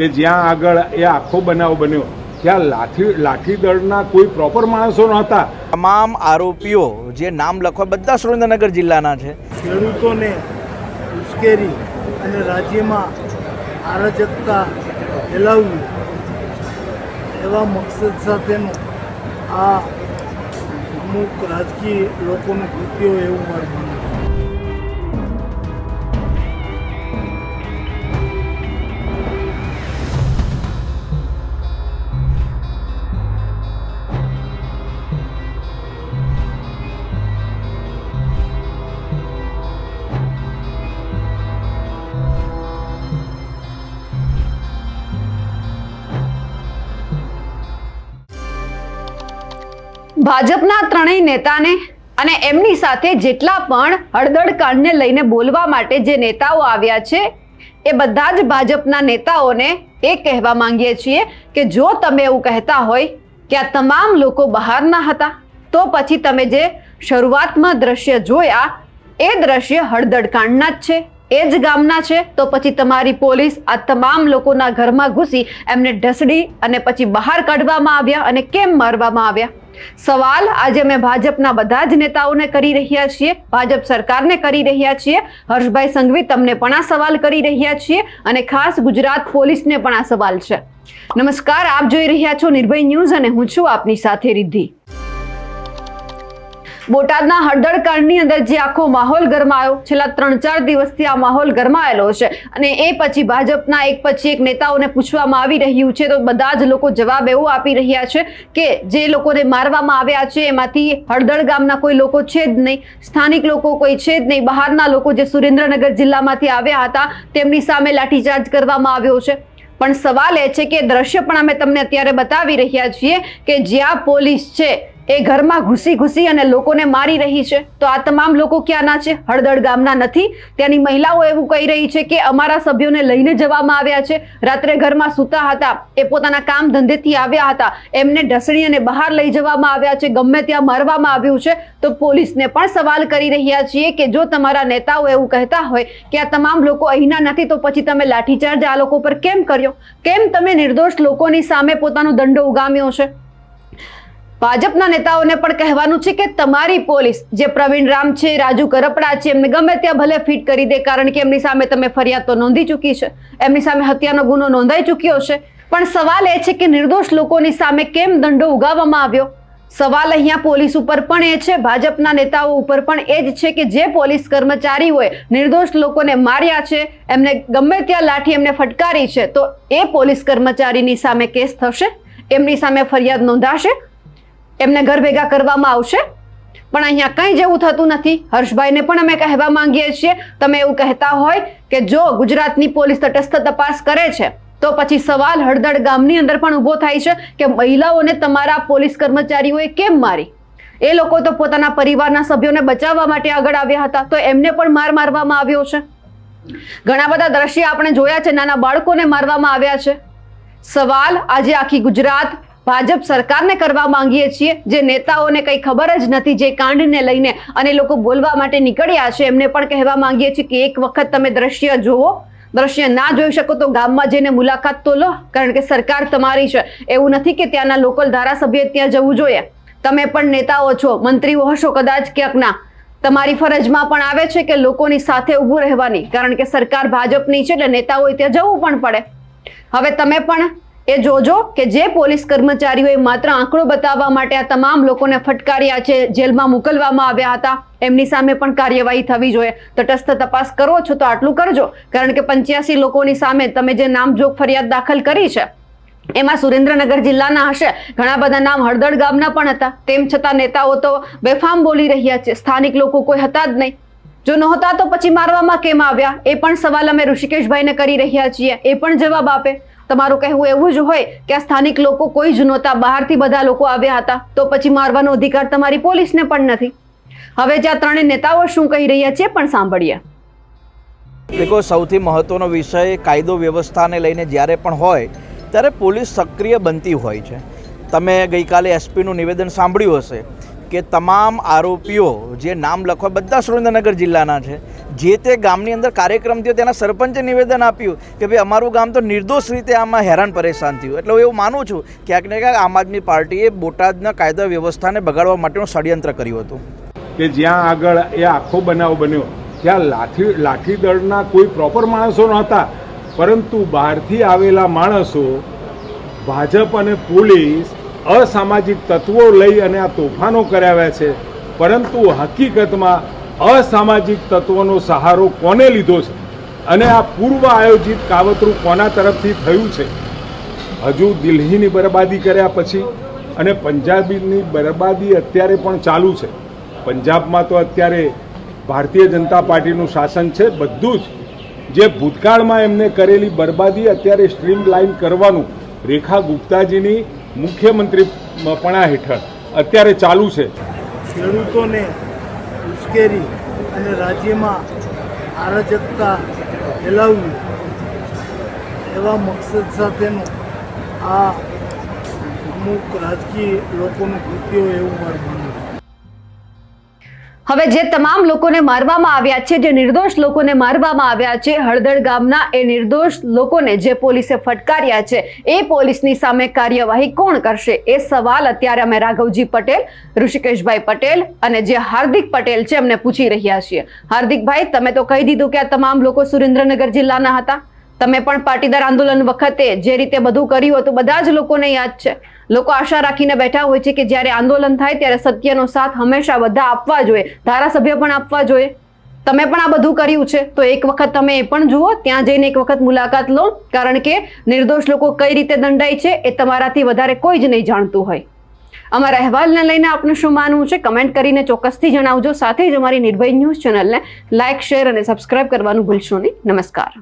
કે જ્યાં આગળ એ આખો બનાવ બન્યો ત્યાં લાઠી લાઠીદળના કોઈ પ્રોપર માણસો નહોતા. તમામ આરોપીઓ જે નામ લખવા બધા સુરેન્દ્રનગર જિલ્લાના છે. ખેડૂતોને ઉશ્કેરી અને રાજ્યમાં અરાજકતા ફેલાવવી એવા મકસદ સાથેનું આ અમુક રાજકીય લોકોનું કૃત્યો એવું મારું માનવું ભાજપના ત્રણેય નેતાને અને એમની સાથે જેટલા પણ હળદળ કાંડને લઈને બોલવા માટે જે નેતાઓ આવ્યા છે, એ બધા જ ભાજપના નેતાઓને એ કહેવા માંગીએ છીએ કે જો તમે એવું કહેતા હોય કે આ તમામ લોકો બહારના હતા, તો પછી તમે જે શરૂઆતમાં દ્રશ્ય જોયા, એ દ્રશ્ય હળદડકાંડના જ છે, એ જ ગામના છે, તો પછી તમારી પોલીસ આ તમામ લોકોના ઘરમાં ઘૂસી એમને ઢસડી અને પછી બહાર કાઢવામાં આવ્યા અને કેમ મારવામાં આવ્યા? સવાલ, આજે અમે ભાજપના બધા જ નેતાઓને કરી રહ્યા છીએ, ભાજપ સરકારને કરી રહ્યા છીએ. હર્ષભાઈ સંઘવી તમને પણ આ સવાલ કરી રહ્યા છીએ અને ખાસ ગુજરાત પોલીસને પણ આ સવાલ છે. નમસ્કાર, આપ જોઈ રહ્યા છો નિર્ભય ન્યૂઝ અને હું છું આપની સાથે રિદ્ધિ. બોટાદના હળદળ કાંડની અંદર જે આખો માહોલ ગરમાયો, છેલ્લા ત્રણ ચાર દિવસથી આ માહોલ ગરમાયેલો છે. અને એ પછી ભાજપના એક પછી એક નેતાઓને પૂછવામાં આવી રહ્યું છે, તો બધા જ લોકો જવાબ એવો આપી રહ્યા છે કે જે લોકોને મારવામાં આવ્યા છે, એમાંથી હળદળ ગામના કોઈ લોકો છે જ નહીં, સ્થાનિક લોકો કોઈ છે જ નહીં, બહારના લોકો જે સુરેન્દ્રનગર જિલ્લામાંથી આવ્યા હતા, તેમની સામે લાઠીચાર્જ કરવામાં આવ્યો છે. પણ સવાલ એ છે કે દ્રશ્ય પણ અમે તમને અત્યારે બતાવી રહ્યા છીએ કે જ્યાં પોલીસ છે એ ઘરમાં ઘૂસી ઘૂસી અને લોકોને મારી રહી છે. તો આ તમામ લોકો ક્યાંના છે? હળદળ ગામના નથી. ત્યાંની મહિલાઓ એવું કહી રહી છે કે અમારા સભ્યોને લઈને જવામાં આવ્યા છે. રાત્રે ઘરમાં સૂતા હતા. એ પોતાના કામ ધંધેથી આવ્યા હતા. એમને ઢસડી અને બહાર લઈ જવામાં આવ્યા છે. ગમે ત્યાં મારવામાં આવ્યું છે. તો પોલીસને પણ સવાલ કરી રહ્યા છીએ કે જો તમારા નેતાઓ એવું કહેતા હોય કે આ તમામ લોકો અહીંના નથી, તો પછી તમે લાઠીચાર્જ આ લોકો પર કેમ કર્યો? કેમ તમે નિર્દોષ લોકોની સામે પોતાનો દંડો ઉગામ્યો છે? ભાજપના નેતાઓને પણ કહેવાનું છે કે તમારી પોલીસ, જે પ્રવીણ રામ છે, રાજુ કરપડા છે, એમને ગમે ત્યાં ભલે ફિટ કરી દે, કારણ કે એમની સામે તમે ફરિયાદ તો નોંધી ચૂકી છે. એમની સામે હત્યાનો ગુનો નોંધાઈ ચૂક્યો છે. પણ સવાલ એ છે કે નિર્દોષ લોકોની સામે કેમ દંડો ઉગાવવામાં આવ્યો? સવાલ અહીંયા પોલીસ ઉપર પણ એ છે, ભાજપના નેતાઓ ઉપર પણ એ જ છે કે જે પોલીસ કર્મચારી હોય, નિર્દોષ લોકોને માર્યા છે, એમને ગમે ત્યાં લાઠી એમને ફટકારી છે, તો એ પોલીસ કર્મચારીની સામે કેસ થશે? એમની સામે ફરિયાદ નોંધાશે? એમને ઘર ભેગા કરવામાં આવશે. પણ અહીંયા કંઈ જેવું થતું નથી. હર્ષભાઈને પણ અમે કહેવા માંગીએ છીએ. તમે એવું કહેતા હોય કે જો ગુજરાતની પોલીસ તટસ્થ તપાસ કરે છે, તો પછી સવાલ હળદળ ગામની અંદર પણ ઊભો થાય છે કે મહિલાઓને તમારા પોલીસ કર્મચારીઓએ કેમ મારી? એ લોકો તો પોતાના પરિવારના સભ્યોને બચાવવા માટે આગળ આવ્યા હતા, તો એમને પણ માર મારવામાં આવ્યો છે. ઘણા બધા દ્રશ્ય આપણે જોયા છે, નાના બાળકોને મારવામાં આવ્યા છે. સવાલ આજે આખી ગુજરાત ભાજપ સરકારને કરવા માંગીએ છીએ. જે નેતાઓને કંઈ ખબર જ નથી જે કાંડને લઈને અને લોકો બોલવા માટે નીકળ્યા છે, એમને પણ કહેવા માંગીએ છીએ કે એક વખત તમે દ્રશ્ય જુઓ. દ્રશ્ય ના જોઈ શકો તો ગામમાં જઈને મુલાકાત તો લો, કારણ કે સરકાર તમારી છે. એવું નથી કે ત્યાંના લોકલ ધારાસભ્ય ત્યાં જવું જોઈએ. તમે પણ નેતાઓ છો, મંત્રીઓ હશો કદાચ ક્યાંકના તમારી ફરજમાં પણ આવે છે કે લોકોની સાથે ઊભું રહેવાની, કારણ કે સરકાર ભાજપની છે એટલે નેતાઓએ ત્યાં જવું પણ પડે. હવે તમે પણ એ જોજો કે જે પોલીસ કર્મચારીઓએ માત્ર આંકડો બતાવવા માટે આ તમામ લોકોને ફટકાર્યા છે, જેલમાં મોકલવામાં આવ્યા હતા, એમની સામે પણ કાર્યવાહી થવી જોઈએ. તટસ્થ તપાસ કરો છો તો આટલું કરજો, કારણ કે પંચ્યાસી લોકોની સામે તમે જે નામજોગ ફરિયાદ દાખલ કરી છે, એમાં સુરેન્દ્રનગર જિલ્લાના હશે, ઘણા બધા નામ હળદળ ગામના પણ હતા. તેમ છતાં નેતાઓ તો બેફામ બોલી રહ્યા છે, સ્થાનિક લોકો કોઈ હતા જ નહીં. જો નહોતા તો પછી મારવામાં કેમ આવ્યા? એ પણ સવાલ અમે ઋષિકેશભાઈને કરી રહ્યા છીએ. એ પણ જવાબ આપે. તમારું કહેવું એવું જ હોય કે આ સ્થાનિક લોકો કોઈ જ નહોતા, બહારથી બધા લોકો આવ્યા હતા, તો પછી મારવાનો અધિકાર તમારી પોલીસને પણ નથી. હવે જે આ ત્રણેય નેતાઓ શું કહી રહ્યા છે પણ સાંભળીએ. દેખો, સૌથી મહત્ત્વનો વિષય કાયદો વ્યવસ્થાને લઈને જ્યારે પણ હોય, ત્યારે પોલીસ સક્રિય બનતી હોય છે. તમે ગઈકાલે એસપીનું નિવેદન સાંભળ્યું હશે કે તમામ આરોપીઓ જે નામ લખવા બધા સુરેન્દ્રનગર જિલ્લાના છે જે તે ગામની અંદર કાર્યક્રમ થયો તેના સરપંચે નિવેદન આપ્યું કે ભાઈ અમારું ગામ તો નિર્દોષ રીતે આમાં હેરાન પરેશાન થયું. એટલે હું એવું માનું છું, ક્યાંક ને ક્યાંક આમ આદમી પાર્ટીએ બોટાદના કાયદા વ્યવસ્થાને બગાડવા માટેનું ષડયંત્ર કર્યું હતું. કે જ્યાં આગળ એ આખો બનાવ બન્યો, ત્યાં લાઠી લાઠી દળના કોઈ પ્રોપર માણસો નહોતા. પરંતુ બહારથી આવેલા માણસો, ભાજપ અને પોલીસ અસામાજિક તત્વો લઈ અને આ તોફાનો કરાવ્યા છે. પરંતુ હકીકતમાં અસામાજિક તત્વોનો સહારો કોને લીધો છે? અને આ પૂર્વ આયોજિત કાવતરું કોના તરફથી થયું છે? હજુ દિલ્હીની બરબાદી કર્યા પછી અને પંજાબીની બરબાદી અત્યારે પણ ચાલુ છે. પંજાબમાં તો અત્યારે ભારતીય જનતા પાર્ટીનું શાસન છે બધું જ. જે ભૂતકાળમાં એમને કરેલી બરબાદી અત્યારે સ્ટ્રીમ લાઈન કરવાનું રેખા ગુપ્તાજીની મુખ્યમંત્રી પણા હેઠળ અત્યારે ચાલુ છે. ખેડૂતોને ઉશ્કેરી અને રાજ્યમાં અરાજકતા ફેલાવવી એવા મકસદ સાથેનું આ અમુક રાજકીય લોકોનું કૃત્યો એવું મારું હવે જે તમામ લોકોને મારવામાં આવ્યા છે, જે નિર્દોષ લોકોને મારવામાં આવ્યા છે, હળદળ ગામના એ નિર્દોષ લોકોને જે પોલીસે ફટકાર્યા છે, એ પોલીસની સામે કાર્યવાહી કોણ કરશે? એ સવાલ અત્યારે અમે રાઘવજી પટેલ, ઋષિકેશભાઈ પટેલ અને જે હાર્દિક પટેલ છે, એમને પૂછી રહ્યા છીએ. હાર્દિકભાઈ, તમે તો કહી દીધું કે આ તમામ લોકો સુરેન્દ્રનગર જિલ્લાના હતા. તમે પણ પાટીદાર આંદોલન વખતે જે રીતે બધું કર્યું હતું, બધા જ લોકોને યાદ છે. લોકો આશા રાખીને બેઠા હોય છે કે જ્યારે આંદોલન થાય ત્યારે સત્યનો સાથ હંમેશા બધા આપવા જોઈએ. ધારાસભ્ય પણ આપવા જોઈએ. તમે પણ આ બધું કર્યું છે. તો એક વખત તમે એ પણ જુઓ. ત્યાં જઈને એક વખત મુલાકાત લો. કારણ કે નિર્દોષ લોકો કઈ રીતે દંડાય છે એ તમારાથી વધારે કોઈ જ નહીં જાણતું હોય. અમારા અહેવાલને લઈને આપનું શું માનવું છે? કમેન્ટ કરીને ચોક્કસથી જણાવજો. સાથે જ અમારી નિર્ભય ન્યૂઝ ચેનલને લાઇક શેર અને સબસ્ક્રાઇબ કરવાનું ભૂલશો નહીં. નમસ્કાર.